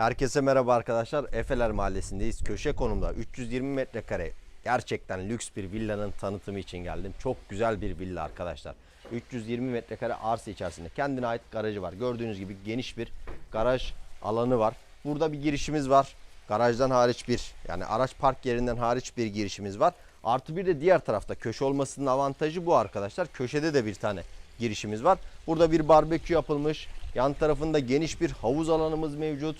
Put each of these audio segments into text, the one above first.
Herkese merhaba arkadaşlar. Efeler Mahallesi'ndeyiz. Köşe konumda 320 metrekare gerçekten lüks bir villanın tanıtımı için geldim. Çok güzel bir villa arkadaşlar. 320 metrekare arsa içerisinde kendine ait garajı var. Gördüğünüz gibi geniş bir garaj alanı var. Burada bir girişimiz var. Garajdan hariç bir yani araç park yerinden hariç bir girişimiz var. Artı bir de diğer tarafta köşe olmasının avantajı bu arkadaşlar. Köşede de bir tane girişimiz var. Burada bir barbekü yapılmış. Yan tarafında geniş bir havuz alanımız mevcut.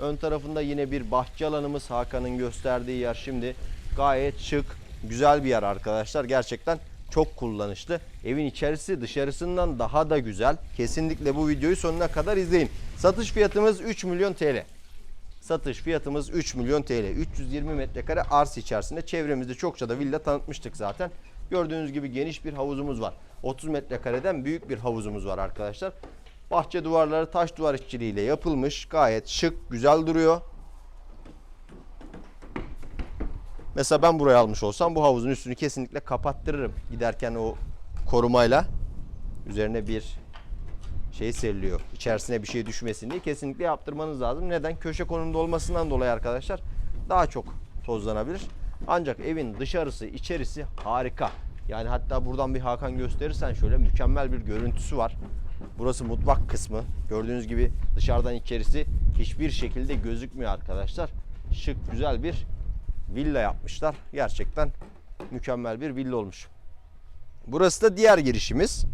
Ön tarafında yine bir bahçe alanımız Hakan'ın gösterdiği yer şimdi gayet şık, güzel bir yer arkadaşlar. Gerçekten çok kullanışlı. Evin içerisi dışarısından daha da güzel. Kesinlikle bu videoyu sonuna kadar izleyin. Satış fiyatımız 3 milyon TL. Satış fiyatımız 3 milyon TL. 320 metrekare arsa içerisinde çevremizde çokça da villa tanıtmıştık zaten. Gördüğünüz gibi geniş bir havuzumuz var. 30 metrekareden büyük bir havuzumuz var arkadaşlar. Bahçe duvarları taş duvar işçiliğiyle yapılmış. Gayet şık, güzel duruyor. Mesela ben buraya almış olsam bu havuzun üstünü kesinlikle kapattırırım. Giderken o korumayla üzerine bir şey seriliyor. İçerisine bir şey düşmesin diye kesinlikle yaptırmanız lazım. Neden? Köşe konumda olmasından dolayı arkadaşlar daha çok tozlanabilir. Ancak evin dışarısı, içerisi harika. Yani hatta buradan bir Hakan gösterirsen şöyle mükemmel bir görüntüsü var. Burası mutfak kısmı. Gördüğünüz gibi dışarıdan içerisi hiçbir şekilde gözükmüyor arkadaşlar. Şık, güzel bir villa yapmışlar. Gerçekten mükemmel bir villa olmuş. Burası da diğer girişimiz.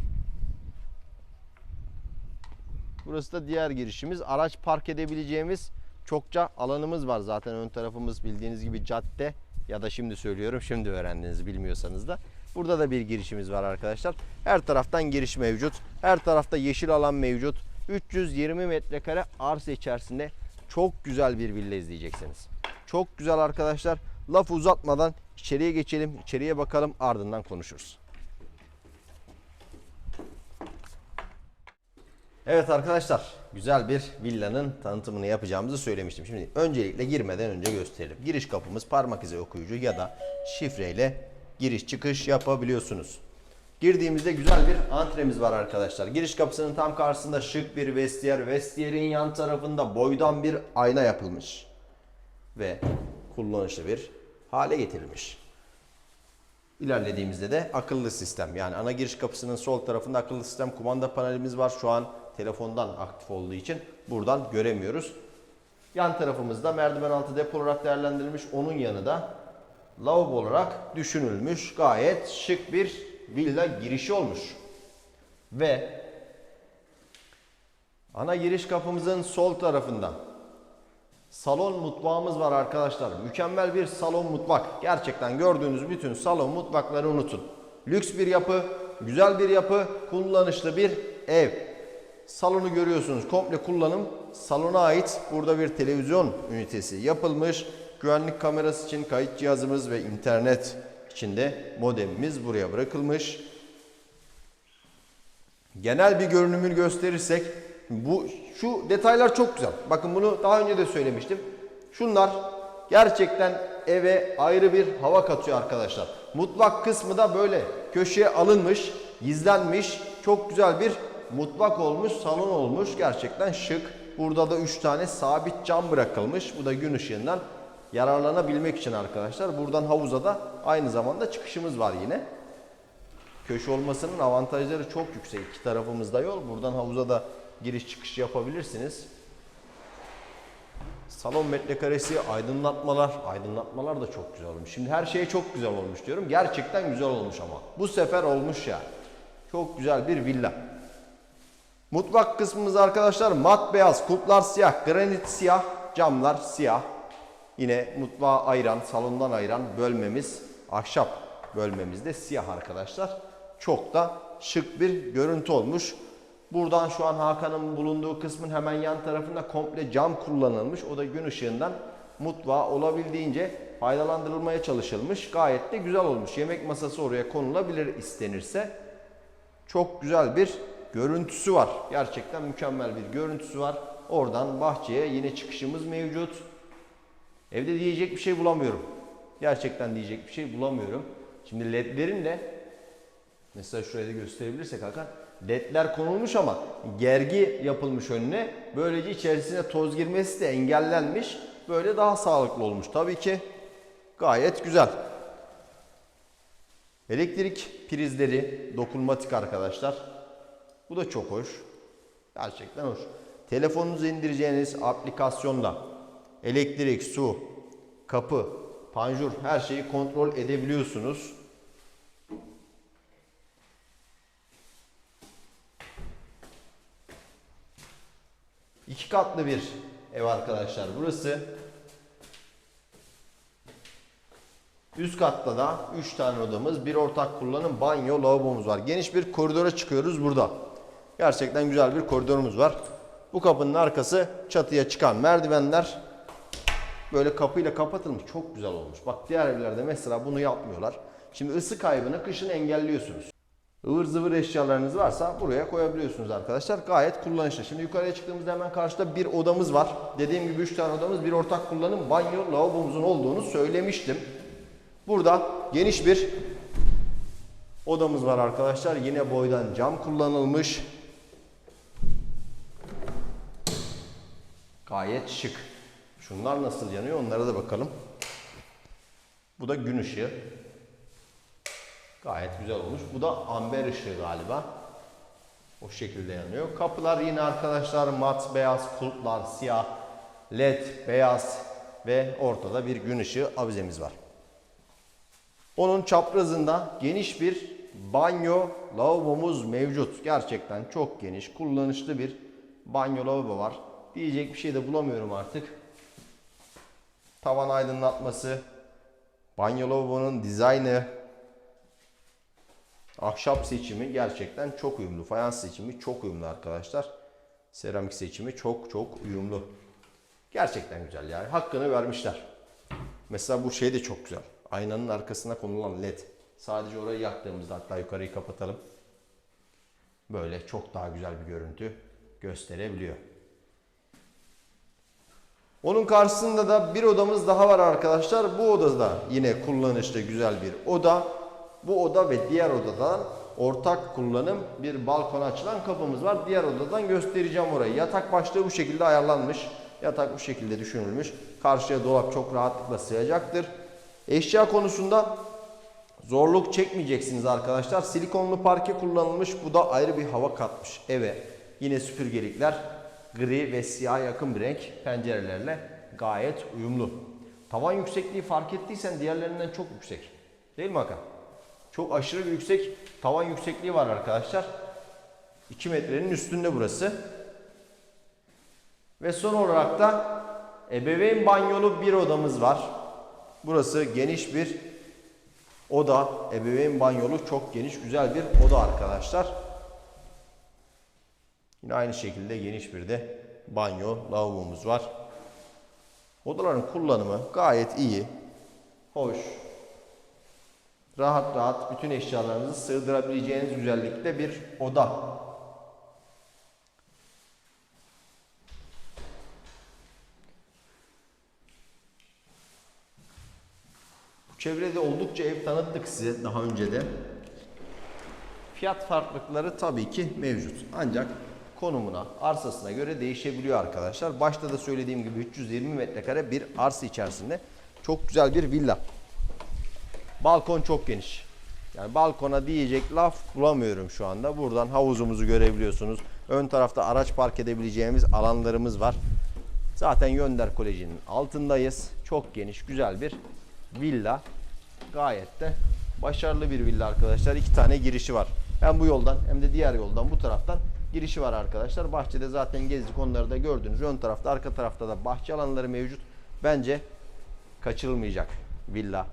Burası da diğer girişimiz. Araç park edebileceğimiz çokça alanımız var. Zaten ön tarafımız bildiğiniz gibi cadde ya da şimdi söylüyorum şimdi öğrendiniz bilmiyorsanız da. Burada da bir girişimiz var arkadaşlar. Her taraftan giriş mevcut. Her tarafta yeşil alan mevcut. 320 metrekare arsa içerisinde çok güzel bir villa izleyeceksiniz. Çok güzel arkadaşlar. Laf uzatmadan içeriye geçelim. İçeriye bakalım ardından konuşuruz. Evet arkadaşlar güzel bir villanın tanıtımını yapacağımızı söylemiştim. Şimdi öncelikle girmeden önce gösterelim. Giriş kapımız parmak izi okuyucu ya da şifreyle giriş çıkış yapabiliyorsunuz. Girdiğimizde güzel bir antremiz var arkadaşlar. Giriş kapısının tam karşısında şık bir vestiyer. Vestiyerin yan tarafında boydan bir ayna yapılmış. Ve kullanışlı bir hale getirilmiş. İlerlediğimizde de akıllı sistem yani ana giriş kapısının sol tarafında akıllı sistem kumanda panelimiz var. Şu an telefondan aktif olduğu için buradan göremiyoruz. Yan tarafımızda merdiven altı depo olarak değerlendirilmiş. Onun yanı da lavabo olarak düşünülmüş. Gayet şık bir villa girişi olmuş. Ve ana giriş kapımızın sol tarafında salon mutfağımız var arkadaşlar. Mükemmel bir salon mutfak. Gerçekten gördüğünüz bütün salon mutfakları unutun. Lüks bir yapı, güzel bir yapı, kullanışlı bir ev. Salonu görüyorsunuz. Komple kullanım salona ait. Burada bir televizyon ünitesi yapılmış. Güvenlik kamerası için kayıt cihazımız ve internet için de modemimiz buraya bırakılmış. Genel bir görünümünü gösterirsek bu şu detaylar çok güzel. Bakın bunu daha önce de söylemiştim. Şunlar gerçekten eve ayrı bir hava katıyor arkadaşlar. Mutfak kısmı da böyle köşeye alınmış, gizlenmiş. Çok güzel bir mutfak olmuş, salon olmuş. Gerçekten şık. Burada da 3 tane sabit cam bırakılmış. Bu da gün ışığından yararlanabilmek için arkadaşlar. Buradan havuza da aynı zamanda çıkışımız var yine. Köşe olmasının avantajları çok yüksek. İki tarafımızda yol. Buradan havuza da giriş çıkış yapabilirsiniz. Salon metrekaresi, aydınlatmalar. Aydınlatmalar da çok güzel olmuş. Şimdi her şey çok güzel olmuş diyorum. Gerçekten güzel olmuş ama. Bu sefer olmuş yani. Çok güzel bir villa. Mutfak kısmımız arkadaşlar mat beyaz, kulplar siyah, granit siyah, camlar siyah. Yine mutfağı ayıran, salondan ayıran bölmemiz ahşap bölmemiz de siyah arkadaşlar. Çok da şık bir görüntü olmuş. Buradan şu an Hakan'ın bulunduğu kısmın hemen yan tarafında komple cam kullanılmış. O da gün ışığından mutfağa olabildiğince faydalandırılmaya çalışılmış. Gayet de güzel olmuş. Yemek masası oraya konulabilir istenirse. Çok güzel bir görüntüsü var. Gerçekten mükemmel bir görüntüsü var. Oradan bahçeye yine çıkışımız mevcut. Evde diyecek bir şey bulamıyorum. Gerçekten diyecek bir şey bulamıyorum. Şimdi ledlerin de mesela şuraya da gösterebilirsek Hakan. ledler konulmuş ama gergi yapılmış önüne. Böylece içerisine toz girmesi de engellenmiş. Böyle daha sağlıklı olmuş. Tabii ki gayet güzel. Elektrik prizleri dokunmatik arkadaşlar. Bu da çok hoş. Gerçekten hoş. Telefonunuza indireceğiniz aplikasyonla elektrik, su, kapı, panjur her şeyi kontrol edebiliyorsunuz. İki katlı bir ev arkadaşlar burası. Üst katta da 3 tane odamız, bir ortak kullanım banyo, lavabomuz var. Geniş bir koridora çıkıyoruz burada. Gerçekten güzel bir koridorumuz var. Bu kapının arkası çatıya çıkan merdivenler böyle kapıyla kapatılmış. Çok güzel olmuş. Bak diğer evlerde mesela bunu yapmıyorlar. Şimdi ısı kaybını kışın engelliyorsunuz. ıvır zıvır eşyalarınız varsa buraya koyabiliyorsunuz arkadaşlar. Gayet kullanışlı. Şimdi yukarıya çıktığımızda hemen karşıda bir odamız var. Dediğim gibi 3 tane odamız, bir ortak kullanım banyo, lavabomuzun olduğunu söylemiştim. Burada geniş bir odamız var arkadaşlar. Yine boydan cam kullanılmış. Gayet şık. Şunlar nasıl yanıyor onlara da bakalım. Bu da gün ışığı. Gayet güzel olmuş. Bu da amber ışığı galiba. O şekilde yanıyor. Kapılar yine arkadaşlar mat beyaz, kulplar siyah, led beyaz ve ortada bir gün ışığı avizemiz var. Onun çaprazında geniş bir banyo lavabomuz mevcut. Gerçekten çok geniş, kullanışlı bir banyo lavabo var. Diyecek bir şey de bulamıyorum artık. Tavan aydınlatması, banyo lavabonun dizaynı, ahşap seçimi gerçekten çok uyumlu. Fayans seçimi çok uyumlu arkadaşlar. Seramik seçimi çok çok uyumlu. Gerçekten güzel yani. Hakkını vermişler. Mesela bu şey de çok güzel. Aynanın arkasına konulan led. Sadece orayı yaktığımızda hatta yukarıyı kapatalım. Böyle çok daha güzel bir görüntü gösterebiliyor. Onun karşısında da bir odamız daha var arkadaşlar. Bu odada yine kullanışlı güzel bir oda. Bu oda ve diğer odadan ortak kullanım bir balkona açılan kapımız var. Diğer odadan göstereceğim orayı. Yatak başlığı bu şekilde ayarlanmış. Yatak bu şekilde düşünülmüş. Karşıya dolap çok rahatlıkla sığacaktır. Eşya konusunda zorluk çekmeyeceksiniz arkadaşlar. Silikonlu parke kullanılmış. Bu da ayrı bir hava katmış eve. Yine süpürgelikler gri ve siyah yakın bir renk pencerelerle gayet uyumlu. Tavan yüksekliği fark ettiysen diğerlerinden çok yüksek. Değil mi Hakan? Çok aşırı bir yüksek tavan yüksekliği var arkadaşlar. 2 metrenin üstünde burası. Ve son olarak da ebeveyn banyolu bir odamız var. Burası geniş bir oda. Ebeveyn banyolu çok geniş güzel bir oda arkadaşlar. Yine aynı şekilde geniş bir de banyo lavabomuz var. Odaların kullanımı gayet iyi. Hoş. Rahat rahat bütün eşyalarınızı sığdırabileceğiniz güzellikte bir oda. Bu çevrede oldukça ev tanıttık size daha önce de. Fiyat farklılıkları tabii ki mevcut. Ancak konumuna, arsasına göre değişebiliyor arkadaşlar. Başta da söylediğim gibi 320 metrekare bir arsa içerisinde çok güzel bir villa. Balkon çok geniş. Yani balkona diyecek laf bulamıyorum şu anda. Buradan havuzumuzu görebiliyorsunuz. Ön tarafta araç park edebileceğimiz alanlarımız var. Zaten Yönder Koleji'nin altındayız. Çok geniş, güzel bir villa. Gayet de başarılı bir villa arkadaşlar. İki tane girişi var. Hem bu yoldan hem de diğer yoldan bu taraftan girişi var arkadaşlar. Bahçede zaten gezdik onları da gördünüz. Ön tarafta arka tarafta da bahçe alanları mevcut. Bence kaçırılmayacak villa.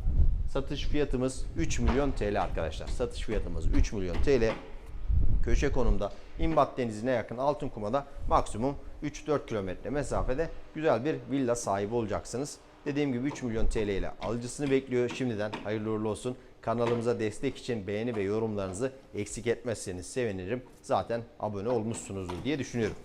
Satış fiyatımız 3 milyon TL arkadaşlar. Satış fiyatımız 3 milyon TL. Köşe konumda İmbat Denizi'ne yakın Altınkuma'da maksimum 3-4 kilometre mesafede güzel bir villa sahibi olacaksınız. Dediğim gibi 3 milyon TL ile alıcısını bekliyor. Şimdiden hayırlı uğurlu olsun. Kanalımıza destek için beğeni ve yorumlarınızı eksik etmezseniz sevinirim. Zaten abone olmuşsunuzdur diye düşünüyorum.